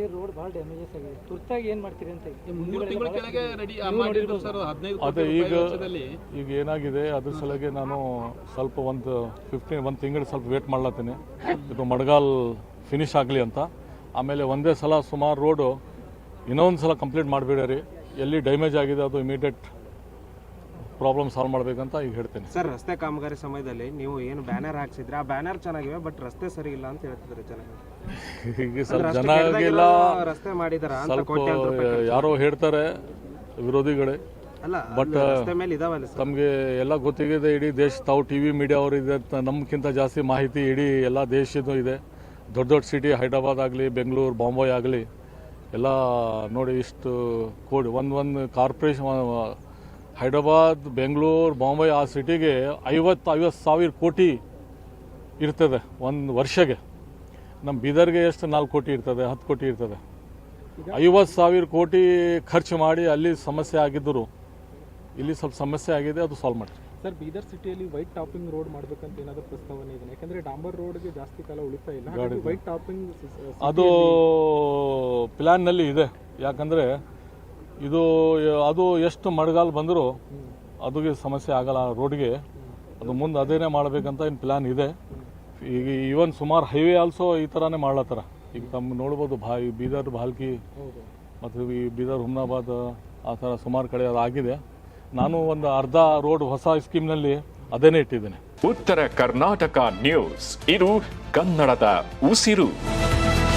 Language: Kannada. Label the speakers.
Speaker 1: ಇಲ್ಲಿ ರೋಡ್ ಬಹಳ ಡ್ಯಾಮೇಜಸ್ ಆಗಿದೆ. ತುರ್ತಾಗಿ ಏನು ಮಾಡ್ತೀರಿ ಅಂತ
Speaker 2: ಮೂರು ತಿಂಗಳ ಕೆಳಗೆ ರೆಡಿ ಮಾಡಿದ್ರು ಸರ್ ಹದಿನೈದು
Speaker 3: ಅದೇ
Speaker 2: ಕೋಟಿ
Speaker 3: ಈಗ ಈಗ ಏನಾಗಿದೆ ಅದ್ರ ಸಲುವಾಗಿ ನಾನು ಸ್ವಲ್ಪ ಒಂದು ಫಿಫ್ಟೀನ್ ಒಂದು ತಿಂಗಳು ಸ್ವಲ್ಪ ವೇಟ್ ಮಾಡ್ಲತ್ತೀನಿ. ಇದು ಮಡ್ಗಾಲ್ ಫಿನಿಶ್ ಆಗಲಿ ಅಂತ. ಆಮೇಲೆ ಒಂದೇ ಸಲ ಸುಮಾರು ರೋಡು ಇನ್ನೊಂದು ಸಲ ಕಂಪ್ಲೀಟ್ ಮಾಡಿಬಿಡ್ರಿ. ಎಲ್ಲಿ ಡ್ಯಾಮೇಜ್ ಆಗಿದೆ ಅದು ಇಮಿಡಿಯೇಟ್ ಪ್ರಾಬ್ಲಮ್ ಸಾಲ್ವ್ ಮಾಡಬೇಕಂತ ಈಗ ಹೇಳ್ತೇನೆ.
Speaker 4: ಸರ್ ರಸ್ತೆ ಕಾಮಗಾರಿ ಸಮಯದಲ್ಲಿ ನೀವು ಏನು ಬ್ಯಾನರ್ ಹಾಕ್ಸಿದ್ರೆ? ಆ ಬ್ಯಾನರ್ ಚೆನ್ನಾಗಿವೆ ಬಟ್ ರಸ್ತೆ ಸರಿ ಇಲ್ಲ ಅಂತ ಹೇಳ್ತಿದ್ರು ಜನ
Speaker 3: ಈಗ ಸ್ವಲ್ಪ
Speaker 4: ರಸ್ತೆ
Speaker 3: ಜನಗೆಲ್ಲ
Speaker 4: ರಸ್ತೆ ಮಾಡಿದಾರ
Speaker 3: ಸ್ವಲ್ಪ ಯಾರೋ ಹೇಳ್ತಾರೆ ವಿರೋಧಿಗಳೇ.
Speaker 4: ಅಲ್ಲ
Speaker 3: ಬಟ್
Speaker 4: ರಸ್ತೆ ಮೇಲೆ ಇದಾವಲ್ಲ ಸರ್.
Speaker 3: ತಮಗೆ ಎಲ್ಲ ಗೊತ್ತಿದೆ ಇಡೀ ದೇಶ ತಾವು ಟಿ ವಿ ಮೀಡಿಯಾ ಅವರು ಇದೆ ಅಂತ ನಮ್ಗಿಂತ ಜಾಸ್ತಿ ಮಾಹಿತಿ ಇಡೀ ಎಲ್ಲ ದೇಶದ್ದು ಇದೆ. ದೊಡ್ಡ ದೊಡ್ಡ ಸಿಟಿ ಹೈದ್ರಾಬಾದ್ ಆಗಲಿ ಬೆಂಗಳೂರು ಬಾಂಬೆ ಆಗಲಿ ಎಲ್ಲ ನೋಡಿ ಇಷ್ಟು ಕೋಡಿ ಒಂದು ಒಂದು ಕಾರ್ಪೊರೇಷನ್ ಹೈದ್ರಾಬಾದ್ ಬೆಂಗಳೂರು ಬಾಂಬೆ ಆ ಸಿಟಿಗೆ ಐವತ್ತು ಐವತ್ತು ಸಾವಿರ ಕೋಟಿ ಇರ್ತದೆ ಒಂದು ವರ್ಷಗೆ. ನಮ್ಮ ಬೀದರ್ಗೆ ಎಷ್ಟು? ನಾಲ್ಕು ಕೋಟಿ ಇರ್ತದೆ ಹತ್ತು ಕೋಟಿ ಇರ್ತದೆ. ಐವತ್ತು ಸಾವಿರ ಕೋಟಿ ಖರ್ಚು ಮಾಡಿ ಅಲ್ಲಿ ಸಮಸ್ಯೆ ಆಗಿದ್ದರು ಇಲ್ಲಿ ಸ್ವಲ್ಪ ಸಮಸ್ಯೆ ಆಗಿದೆ ಅದು ಸಾಲ್ವ್ ಮಾಡಿ
Speaker 5: ಸರ್ ಬೀದರ್ ಸಿಟಿಯಲ್ಲಿ ವೈಟ್ ಟಾಪಿಂಗ್ ರೋಡ್ ಮಾಡಬೇಕಂತ ಏನಾದರೂ ಪ್ರಸ್ತಾವನೆ ಇದೆ ಯಾಕಂದ್ರೆ ಡಾಂಬರ್ ರೋಡ್ಗೆ ಜಾಸ್ತಿ ಕಾಲ ಉಳಿತಾ ಇಲ್ಲ. ವೈಟ್ ಟಾಪಿಂಗ್
Speaker 3: ಅದು ಪ್ಲ್ಯಾನ್ನಲ್ಲಿ ಇದೆ. ಯಾಕಂದರೆ ಇದು, ಅದು ಎಷ್ಟು ಮಳೆಗಾಲ ಬಂದರೂ ಅದಕ್ಕೆ ಸಮಸ್ಯೆ ಆಗಲ್ಲ ರೋಡ್ಗೆ. ಅದು ಮುಂದೆ ಅದೇನೇ ಮಾಡಬೇಕಂತ ಏನು ಪ್ಲ್ಯಾನ್ ಇದೆ. ಈಗ ಈವನ್ ಸುಮಾರು ಹೈವೇ ಆಲ್ಸೋ ಈ ಥರನೇ ಮಾಡ್ಲತ್ತಾರ. ಈಗ ತಮ್ಮ ನೋಡ್ಬೋದು, ಭಾ, ಈ ಬೀದರ್, ಭಾಲ್ಕಿ ಮತ್ತು ಈ ಬೀದರ್, ಹುಮ್ನಾಬಾದ್ ಆ ಥರ ಸುಮಾರು ಕಡೆ ಅದು ಆಗಿದೆ. ನಾನು ಒಂದು ಅರ್ಧ ರೋಡ್ ಹೊಸ ಸ್ಕೀಮ್ನಲ್ಲಿ ಅದೇನೇ ಇಟ್ಟಿದ್ದೇನೆ.
Speaker 6: ಉತ್ತರ ಕರ್ನಾಟಕ ನ್ಯೂಸ್. ಇದು ಕನ್ನಡದ ಉಸಿರು.